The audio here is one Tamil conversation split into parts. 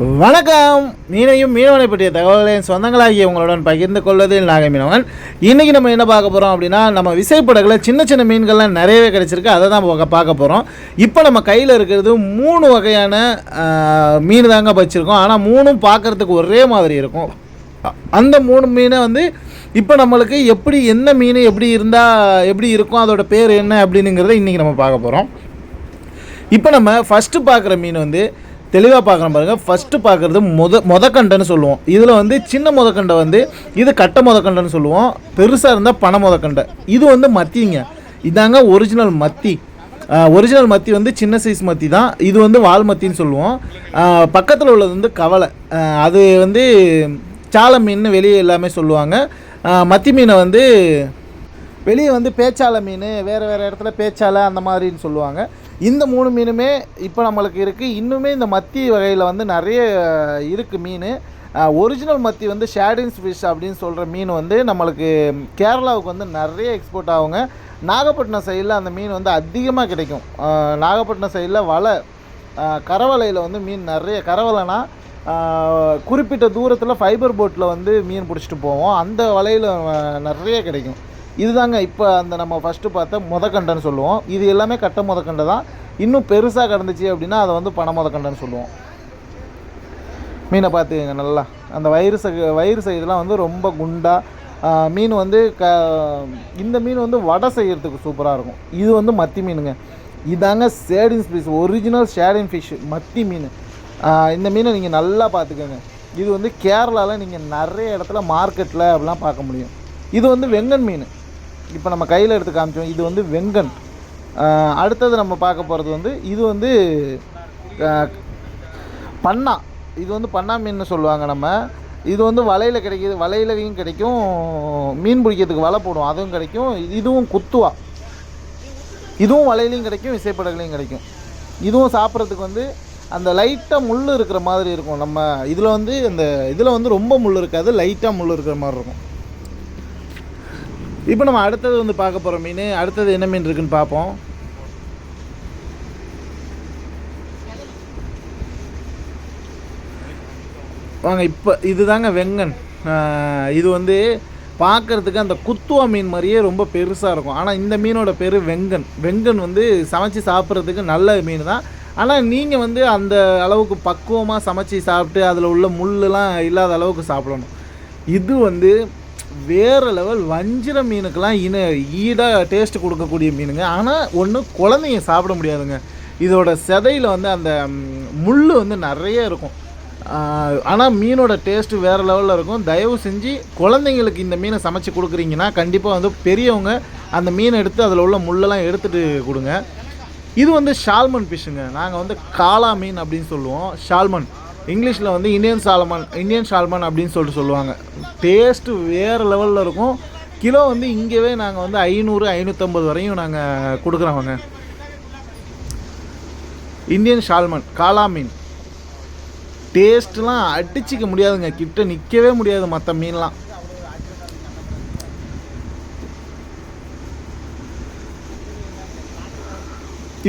வணக்கம். மீனையும் மீனவனை பற்றிய தகவல்களின் சொந்தங்களாகிய உங்களுடன் பகிர்ந்து கொள்வதில் நாகை மீனவன். இன்றைக்கி நம்ம என்ன பார்க்க போகிறோம் அப்படின்னா நம்ம விசைப்படகுல சின்ன சின்ன மீன்கள்லாம் நிறையவே கிடச்சிருக்கு. அதை தான் பார்க்க பார்க்க போகிறோம் இப்போ நம்ம கையில் இருக்கிறது மூணு வகையான மீன் தாங்க வச்சுருக்கோம். ஆனால் மூணும் பார்க்குறதுக்கு ஒரே மாதிரி இருக்கும். அந்த மூணு மீனை வந்து இப்போ நம்மளுக்கு எப்படி என்ன மீன் எப்படி இருந்தால் எப்படி இருக்கும் அதோட பேர் என்ன அப்படிங்கிறத இன்றைக்கி நம்ம பார்க்க போகிறோம் இப்போ நம்ம ஃபஸ்ட்டு பார்க்குற மீன் வந்து தெளிவாக பார்க்குறோம் பாருங்கள் ஃபஸ்ட்டு பார்க்குறது முத முதக்கண்டைன்னு சொல்லுவோம். இதில் வந்து சின்ன முதக்கண்டை வந்து இது கட்டை முதக்கண்டைன்னு சொல்லுவோம். பெருசாக இருந்தால் பனை முதக்கண்டை. இது வந்து மத்திங்க. இதாங்க ஒரிஜினல் மத்தி. ஒரிஜினல் மத்தி வந்து சின்ன சைஸ் மத்தி தான். இது வந்து வால் மத்தின்னு சொல்லுவோம். பக்கத்தில் உள்ளது வந்து கவலை. அது வந்து சாலை மீன் வெளியே எல்லாமே சொல்லுவாங்க. மத்தி மீனை வந்து வெளியே வந்து பேச்சாலை மீன் வேறு வேறு இடத்துல பேச்சாலை அந்த மாதிரின்னு சொல்லுவாங்க. இந்த மூணு மீனுமே இப்போ நம்மளுக்கு இருக்குது இன்னுமே இந்த மத்தி வகையில் வந்து நிறைய இருக்குது மீன். ஒரிஜினல் மத்தி வந்து ஷேடின்ஸ் ஃபிஷ் அப்படின்னு சொல்கிற மீன் வந்து நம்மளுக்கு கேரளாவுக்கு வந்து நிறைய எக்ஸ்போர்ட் ஆகுங்க. நாகப்பட்டினம் சைடில் அந்த மீன் வந்து அதிகமாக கிடைக்கும். நாகப்பட்டினம் சைடில் வலை கரவலையில் வந்து மீன் நிறைய கரவலைனா குறிப்பிட்ட தூரத்தில் ஃபைபர் போட்டில் வந்து மீன் பிடிச்சிட்டு போவோம். அந்த வலையில் நிறைய கிடைக்கும். இதுதாங்க இப்போ அந்த நம்ம ஃபஸ்ட்டு பார்த்த முதக்கண்டன்னு சொல்லுவோம். இது எல்லாமே கட்ட முதக்கண்டை தான். இன்னும் பெருசாக கிடந்துச்சு அப்படின்னா அதை வந்து பண முதக்கண்டன்னு சொல்லுவோம். மீனை பார்த்துக்கங்க நல்லா. அந்த வயிறு சை வயிறு சைடெலாம் வந்து ரொம்ப குண்டாக மீன் வந்து க இந்த மீன் வந்து வடை செய்கிறதுக்கு சூப்பராக இருக்கும். இது வந்து மத்தி மீனுங்க. இதாங்க sardine fish original sardine fish மத்தி மீன். இந்த மீனை நீங்கள் நல்லா பார்த்துக்கோங்க. இது வந்து கேரளாவில் நீங்கள் நிறைய இடத்துல மார்க்கெட்டில் அப்படிலாம் பார்க்க முடியும். இது வந்து வெங்கன் மீன். இப்போ நம்ம கையில் எடுத்து காமிச்சோம் இது வந்து வெங்கன். அடுத்தது நம்ம பார்க்க போகிறது வந்து இது வந்து பண்ணா. இது வந்து பண்ணா மீன் சொல்லுவாங்க நம்ம. இது வந்து வலையில் கிடைக்கிது வலையிலையும் கிடைக்கும் மீன் பிடிக்கிறதுக்கு வலை போடுவோம் அதுவும் கிடைக்கும். இதுவும் குத்துவா. இதுவும் வலையிலையும் கிடைக்கும் விசைப்படகுலையும் கிடைக்கும். இதுவும் சாப்பிட்றதுக்கு வந்து அந்த லைட்டாக முள் இருக்கிற மாதிரி இருக்கும். நம்ம இதில் வந்து இந்த இதில் வந்து ரொம்ப முள் இருக்காது லைட்டாக முள் இருக்கிற மாதிரி இருக்கும். இப்போ நம்ம அடுத்தது வந்து பார்க்க போகிற மீன். அடுத்தது என்ன மீன் இருக்குன்னு பார்ப்போம். வாங்க இப்போ இதுதாங்க வெங்கன். இது வந்து பார்க்கறதுக்கு அந்த குத்துவா மீன் மாதிரியே ரொம்ப பெருசாக இருக்கும். ஆனால் இந்த மீனோட பேர் வெங்கன். வெங்கன் வந்து சமைச்சு சாப்பிட்றதுக்கு நல்ல மீன் தான் ஆனால் நீங்கள் வந்து அந்த அளவுக்கு பக்குவமாக சமைச்சு சாப்பிட்டு அதில் உள்ள முள்ளெலாம் இல்லாத அளவுக்கு சாப்பிடணும். இது வந்து வேறு லெவல் வஞ்சிர மீனுக்கெல்லாம் இன ஈடாக டேஸ்ட் கொடுக்கக்கூடிய மீனுங்க. ஆனால் ஒன்று குழந்தைங்க சாப்பிட முடியாதுங்க. இதோட செதையில் வந்து அந்த முள் வந்து நிறைய இருக்கும். ஆனால் மீனோட டேஸ்ட்டு வேறு லெவலில் இருக்கும். தயவு செஞ்சு குழந்தைங்களுக்கு இந்த மீனை சமைச்சு கொடுக்குறீங்கன்னா கண்டிப்பாக வந்து பெரியவங்க அந்த மீனை எடுத்து அதில் உள்ள முள்ளெல்லாம் எடுத்துகிட்டு கொடுங்க. இது வந்து ஷால்மன் ஃபிஷ்ஷுங்க நாங்கள் வந்து காளா மீன் அப்படின்னு சொல்லுவோம். ஷால்மன். இங்கிலீஷில் வந்து இந்தியன் சால்மன் இந்தியன் ஷால்மன் அப்படின்னு சொல்லிட்டு சொல்லுவாங்க. டேஸ்ட்டு வேறு லெவலில் இருக்கும். கிலோ வந்து இங்கேவே நாங்கள் வந்து ஐநூறு ஐநூற்றம்பது வரையும் நாங்கள் கொடுக்குறோங்க. இந்தியன் ஷால்மன் காளா மீன் டேஸ்ட்லாம் அடிச்சிக்க முடியாதுங்க. கிட்ட நிற்கவே முடியாது மற்ற மீன்லாம்.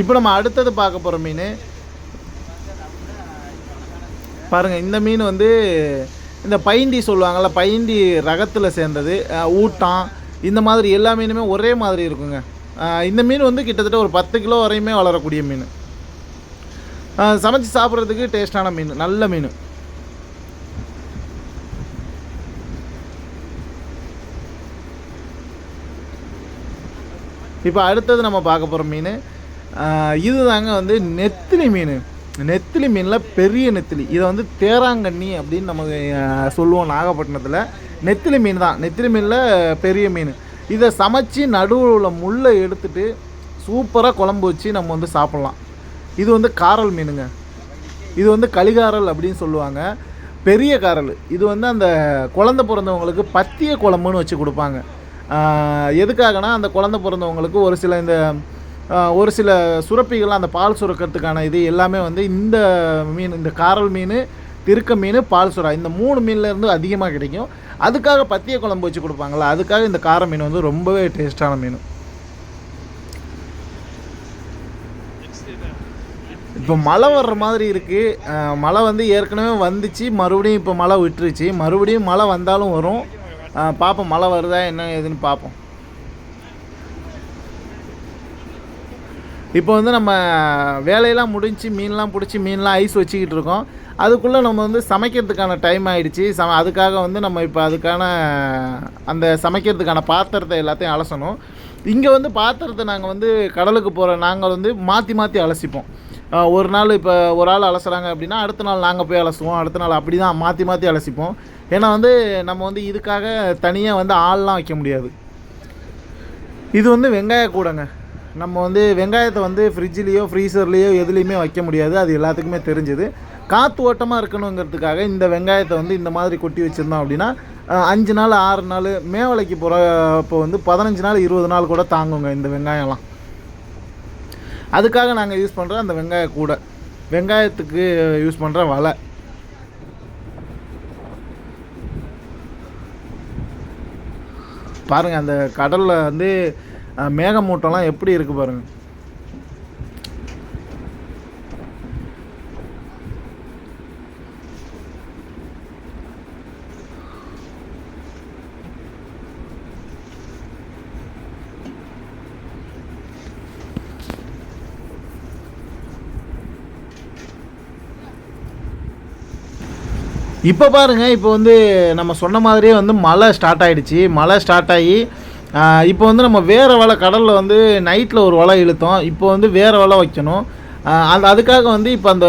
இப்போ நம்ம அடுத்தது பார்க்க போகிற மீன் பாருங்கள் இந்த மீன் வந்து இந்த பைண்டி சொல்லுவாங்கள்ல பைண்டி ரகத்தில் சேர்ந்தது ஊட்டம் ஊட்டான் இந்த மாதிரி எல்லா மீனுமே ஒரே மாதிரி இருக்குங்க. இந்த மீன் வந்து கிட்டத்தட்ட ஒரு பத்து கிலோ வரையுமே வளரக்கூடிய மீன். சமைச்சு சாப்பிட்றதுக்கு டேஸ்டான மீன் நல்ல மீன். இப்போ அடுத்தது நம்ம பார்க்க போகிற மீன் இதுதாங்க வந்து நெத்திலி மீன். நெத்திலி மீனில் பெரிய நெத்திலி. இதை வந்து தேராங்கண்ணி அப்படின்னு நம்ம சொல்லுவோம் நாகப்பட்டினத்தில். நெத்திலி மீன் தான். நெத்திலி மீனில் பெரிய மீன். இதை சமைச்சு நடுவில் உள்ள முள்ளை எடுத்துட்டு சூப்பராக குழம்பு வச்சு நம்ம வந்து சாப்பிட்லாம். இது வந்து காரல் மீனுங்க. இது வந்து கலிகாரல் அப்படின்னு சொல்லுவாங்க. பெரிய காரல். இது வந்து அந்த குழந்த பிறந்தவங்களுக்கு பத்திய குழம்புன்னு வச்சு கொடுப்பாங்க. எதுக்காகனா அந்த குழந்த பிறந்தவங்களுக்கு ஒரு சில இந்த ஒரு சில சுரப்பிகள்லாம் அந்த பால் சுரக்கிறதுக்கான இது எல்லாமே வந்து இந்த மீன் இந்த காரல் மீன் திருக்க மீன் பால் சுறா இந்த மூணு மீன்லேருந்து அதிகமாக கிடைக்கும். அதுக்காக பத்திய குழம்பு வச்சு கொடுப்பாங்களா அதுக்காக இந்த கார மீன் வந்து ரொம்பவே டேஸ்டான மீன். இப்போ மழை வர்ற மாதிரி இருக்குது மழை வந்து ஏற்கனவே வந்துச்சு மறுபடியும் இப்போ மழை விட்டுருச்சு. மறுபடியும் மழை வந்தாலும் வரும். பார்ப்போம் மழை வருதா என்ன ஏதுன்னு பார்ப்போம். இப்போ வந்து நம்ம வேலையெல்லாம் முடிஞ்சு மீன்லாம் பிடிச்சி மீன்லாம் ஐஸ் வச்சுக்கிட்டு இருக்கோம். அதுக்குள்ளே நம்ம வந்து சமைக்கிறதுக்கான டைம் ஆகிடுச்சி சம அதுக்காக வந்து நம்ம இப்போ அதுக்கான அந்த சமைக்கிறதுக்கான பாத்திரத்தை எல்லாத்தையும் அலசணும். இங்கே வந்து பாத்திரத்தை நாங்கள் வந்து கடலுக்கு போகிற நாங்கள் வந்து மாற்றி மாற்றி அலசிப்போம். ஒரு நாள் இப்போ ஒரு ஆள் அலசுறாங்க அப்படின்னா அடுத்த நாள் நாங்கள் போய் அலசுவோம். அடுத்த நாள் அப்படி தான் மாற்றி மாற்றி அலசிப்போம். ஏன்னா வந்து நம்ம வந்து இதுக்காக தனியாக வந்து ஆள்லாம் வைக்க முடியாது. இது வந்து வெங்காய கூடங்க. நம்ம வந்து வெங்காயத்தை வந்து ஃப்ரிட்ஜ்லேயோ ஃப்ரீசர்லேயோ எதுலேயுமே வைக்க முடியாது. அது எல்லாத்துக்குமே தெரிஞ்சுது. காற்று ஓட்டமாக இருக்கணுங்கிறதுக்காக இந்த வெங்காயத்தை வந்து இந்த மாதிரி கொட்டி வச்சுருந்தோம் அப்படின்னா அஞ்சு நாள் ஆறு நாள் மேவலைக்கு போகிறப்போ வந்து பதினஞ்சு நாள் இருபது நாள் கூட தாங்குங்க இந்த வெங்காயம்லாம். அதுக்காக நாங்கள் யூஸ் பண்ணுற அந்த வெங்காய கூடை. வெங்காயத்துக்கு யூஸ் பண்ணுற வலை. பாருங்கள் அந்த கடலில் வந்து மேகமூட்டம்லாம் எப்படி இருக்குது பாருங்கள் இப்போ பாருங்க இப்போ வந்து நம்ம சொன்ன மாதிரியே வந்து மழை ஸ்டார்ட் ஆயிடுச்சு. மழை ஸ்டார்ட் ஆகி இப்போ வந்து நம்ம வேறு வலை கடலில் வந்து நைட்டில் ஒரு வலை இழுத்தோம். இப்போ வந்து வேறு வலை வைக்கணும். அந்த அதுக்காக வந்து இப்போ அந்த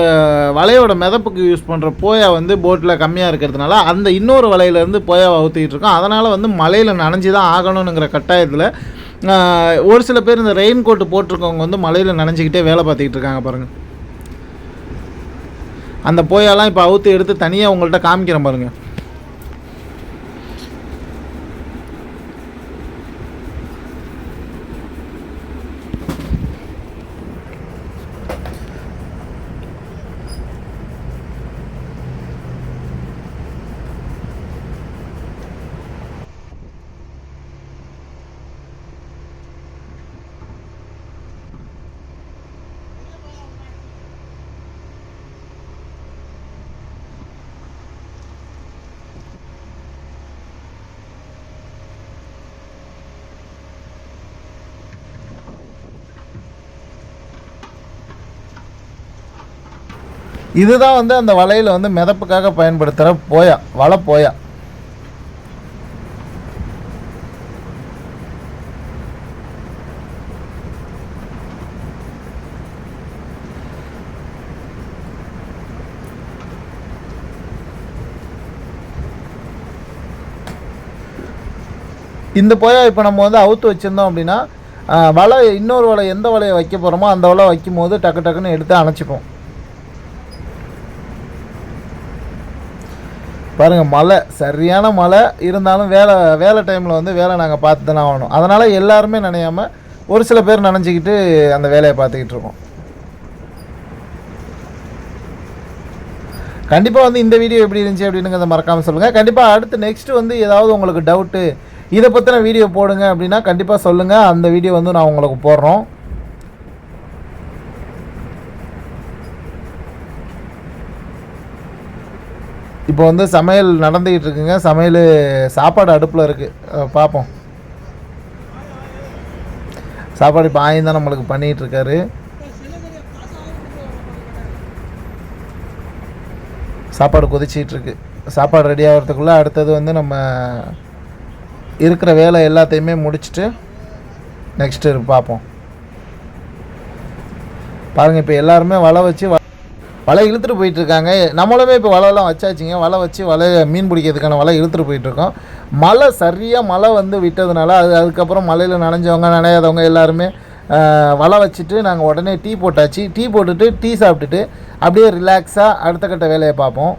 வலையோட மிதப்புக்கு யூஸ் பண்ணுற போயா வந்து போட்டில் கம்மியாக இருக்கிறதுனால அந்த இன்னொரு வலையிலேருந்து போயாவை ஊற்றிக்கிட்டு இருக்கோம். அதனால் வந்து மலையில் நனைஞ்சு தான் ஆகணுங்கிற கட்டாயத்தில் ஒரு சில பேர் இந்த ரெயின் கோட்டு போட்டிருக்கவங்க வந்து மலையில் நனைஞ்சிக்கிட்டே வேலை பார்த்துக்கிட்டு இருக்காங்க பாருங்கள் அந்த போயாலாம் இப்போ அவுத்து எடுத்து தனியாக உங்கள்கிட்ட காமிக்கிறேன் பாருங்கள் இதுதான் வந்து அந்த வலையில் வந்து மிதப்புக்காக பயன்படுத்துகிற போயா வலை போயா. இந்த போயா இப்போ நம்ம வந்து அவுத்து வச்சுருந்தோம் அப்படின்னா வலை இன்னொரு வலை எந்த வலையை வைக்க போகிறோமோ அந்த வலை வைக்கும் போது டக்கு டக்குன்னு எடுத்து அணைச்சிப்போம். பாருங்கள் மழை. சரியான மழை. இருந்தாலும் வேலை வேலை டைமில் வந்து வேலை நாங்கள் பார்த்து தானே ஆகணும். அதனால் எல்லாருமே நனையாம ஒரு சில பேர் நினச்சிக்கிட்டு அந்த வேலையை பார்த்துக்கிட்டு இருக்கோம். கண்டிப்பாக வந்து இந்த வீடியோ எப்படி இருந்துச்சு அப்படின்னுங்கிறத மறக்காமல் சொல்லுங்கள் கண்டிப்பாக அடுத்து நெக்ஸ்ட்டு வந்து ஏதாவது உங்களுக்கு டவுட்டு இதை பற்றின வீடியோ போடுங்க அப்படின்னா கண்டிப்பாக சொல்லுங்கள் அந்த வீடியோ வந்து நான் உங்களுக்கு போடுறோம். இப்போ வந்து சமையல் நடந்துக்கிட்டு இருக்குங்க. சமையல் சாப்பாடு அடுப்பில் இருக்குது பார்ப்போம் சாப்பாடு இப்போ ஆயும் தான் நம்மளுக்கு பண்ணிட்டு இருக்காரு. சாப்பாடு கொதிச்சிட்டு இருக்கு. சாப்பாடு ரெடி ஆகிறதுக்குள்ளே அடுத்தது வந்து நம்ம இருக்கிற வேலை எல்லாத்தையுமே முடிச்சுட்டு நெக்ஸ்ட்டு பார்ப்போம் பாருங்கள் இப்போ எல்லாருமே வலை வச்சு வலை இழுத்துட்டு போயிட்டு இருக்காங்க நம்மளுமே இப்போ வலைலாம் வச்சாச்சுங்க. வலை வச்சு வலை மீன் பிடிக்கிறதுக்கான வலை இழுத்துட்டு போயிட்டு இருக்கோம் மழை சரியாக மழை வந்து விட்டதுனால அது அதுக்கப்புறம் மழையில் நனைஞ்சவங்க நனையாதவங்க எல்லாருமே வலை வச்சுட்டு நாங்கள் உடனே டீ போட்டாச்சு. டீ போட்டுட்டு டீ சாப்பிட்டுட்டு அப்படியே ரிலாக்ஸாக அடுத்த கட்ட வேலையை பார்ப்போம்.